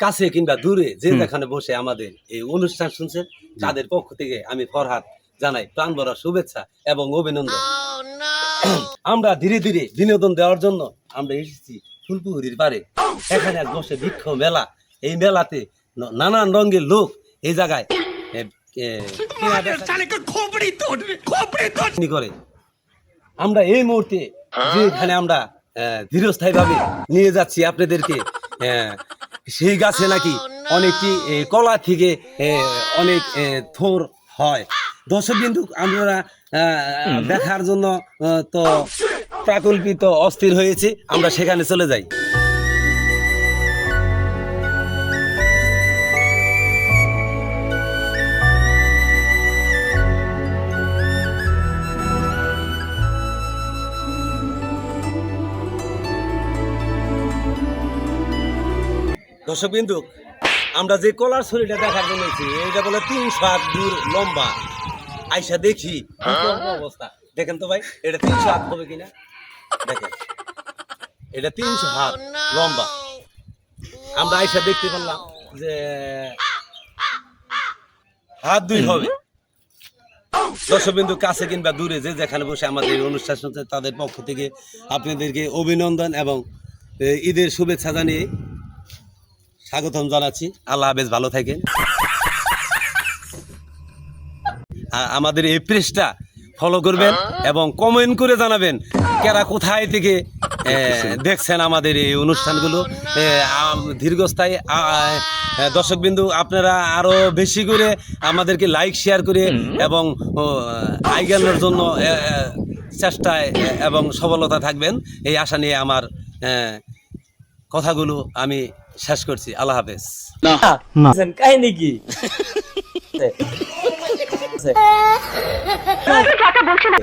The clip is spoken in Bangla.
কাছে কিংবা দূরে যে যেখানে বসে আমাদের এই অনুষ্ঠান শুনছেন তাদের পক্ষ থেকে আমি ফরহাদ জানাই প্রাণ ভরা শুভেচ্ছা এবং অভিনন্দন। আমরা ধীরে ধীরে বিনোদন দেওয়ার জন্য আমরা এসেছি ফুলপুকুরির পারে এখানে এক বসে বৃক্ষ মেলা এই মেলাতে নানান রঙের লোক এই জায়গায় করে। আমরা এই মুহূর্তে যেখানে আমরা ধীরস্থায়ী ভাবে নিয়ে যাচ্ছি আপনাদেরকে আহ, সেই গাছে নাকি অনেকটি কলা থেকে অনেক থোর হয়। দর্শক বিন্দু আমরা আহ, দেখার জন্য তো প্রাকল্পিত অস্থির হয়েছে আমরা সেখানে চলে যাই। দর্শক বিন্দু আমরা যে কলার ছড়িটা দেখার জন্য এটা বলে তিনশো হাত দূর লম্বা। আইসা দেখি কি অবস্থা। দেখেন তো ভাই এটা তিনশো হাত হবে কিনা? দেখেন এটা তিনশো হাত লম্বা। আমরা আইসা দেখতে পারলাম যে হাত দুই হবে। দর্শক বিন্দু কাছে কিংবা দূরে যে যেখানে বসে আমাদের এই অনুষ্ঠান শুনছে তাদের পক্ষ থেকে আপনাদেরকে অভিনন্দন এবং ঈদের শুভেচ্ছা জানিয়ে স্বাগতম জানাচ্ছি। আল্লাহ হাফেজ, ভালো থাকেন। আমাদের এই পেজটা ফলো করবেন এবং কমেন্ট করে জানাবেন কারা কোথায় থেকে দেখছেন আমাদের এই অনুষ্ঠানগুলো। দীর্ঘস্থায়ী দর্শক বিন্দু আপনারা আরও বেশি করে আমাদেরকে লাইক শেয়ার করে এবং আইগানোর জন্য চেষ্টায় এবং সফলতা থাকবেন। এই আশা নিয়ে আমার কথাগুলো আমি শেষ করছি। আল্লাহ হাফেজ। কাহিনী কি? বলছেন